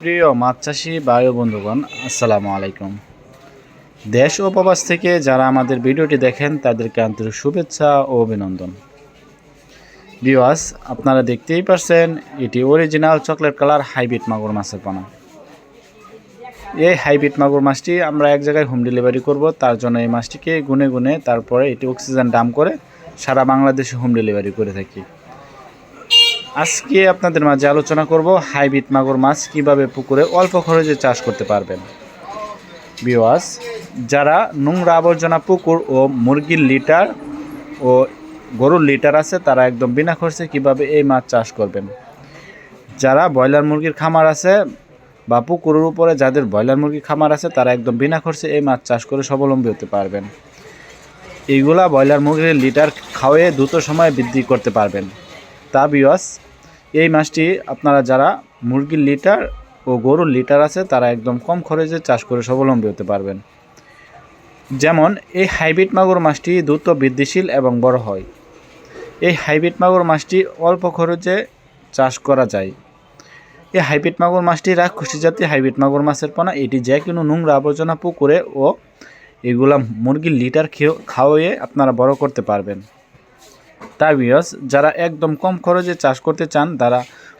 প্রিয় মাছ চাষি বায়ু বন্ধুগণ, আসসালামু আলাইকুম। দেশ ও প্রবাস থেকে যারা আমাদের ভিডিওটি দেখেন, তাদেরকে আন্তরিক শুভেচ্ছা ও অভিনন্দন। বিওয়াস আপনারা দেখতেই পারছেন, এটি অরিজিনাল চকলেট কালার হাইব্রিড মাগুর মাছের পোনা। এই হাইব্রিড মাগুর মাছটি আমরা এক জায়গায় হোম ডেলিভারি করব, তার জন্য এই মাছটিকে গুনে গুনে তারপরে এটি অক্সিজেন ডাম করে সারা বাংলাদেশে হোম ডেলিভারি করে থাকি। আজকে আপনাদের মাঝে আলোচনা করব হাইব্রিড মাগুর মাছ কীভাবে পুকুরে অল্প খরচে চাষ করতে পারবেন। বিওয়াস যারা নোংরা আবর্জনা পুকুর ও মুরগির লিটার ও গরুর লিটার আছে, তারা একদম বিনা খরচে কীভাবে এই মাছ চাষ করবেন? যারা ব্রয়লার মুরগির খামার আছে বা পুকুরের উপরে যাদের ব্রয়লার মুরগির খামার আছে, তারা একদম বিনা খরচে এই মাছ চাষ করে স্বাবলম্বী হতে পারবেন। এইগুলা ব্রয়লার মুরগির লিটার খাওয়ে দ্রুত সময়ে বৃদ্ধি করতে পারবেন। তা বিওয়াস এই মাছটি আপনারা যারা মুরগির লিটার ও গরুর লিটার আছে, তারা একদম কম খরচে চাষ করে স্বাবলম্বী হতে পারবেন। যেমন, এই হাইব্রিড মাগুর মাছটি দ্রুত বৃদ্ধিশীল এবং বড় হয়। এই হাইব্রিড মাগুর মাছটি অল্প খরচে চাষ করা যায়। এই হাইব্রিড মাগুর মাছটি রাক্ষসী জাতীয় হাইব্রিড মাগুর মাছের পোনা, এটি যে কোনো নোংরা আবর্জনা, পুকুরে ও এগুলা মুরগির লিটার খেয়ে খাওয়াইয়ে আপনারা বড় করতে পারবেন। তাই বিয়স যারা একদম কম খরচে চাষ করতে চান, তারা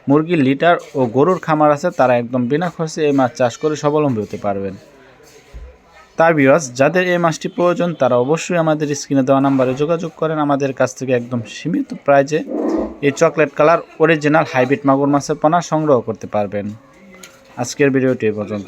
মুরগির লিটার ও গরুর খামার আছে, তারা একদম বিনা খরচে এই মাছ চাষ করে স্বাবলম্বী হতে পারবেন। তার বিয়স যাদের এই মাছটি প্রয়োজন, তারা অবশ্যই আমাদের স্ক্রিনে দেওয়া নাম্বারে যোগাযোগ করেন। আমাদের কাছ থেকে একদম সীমিত প্রাইজে এই চকলেট কালার, অরিজিনাল হাইব্রিড মাগুর মাছের পোনা সংগ্রহ করতে পারবেন। আজকের ভিডিওটি পর্যন্ত।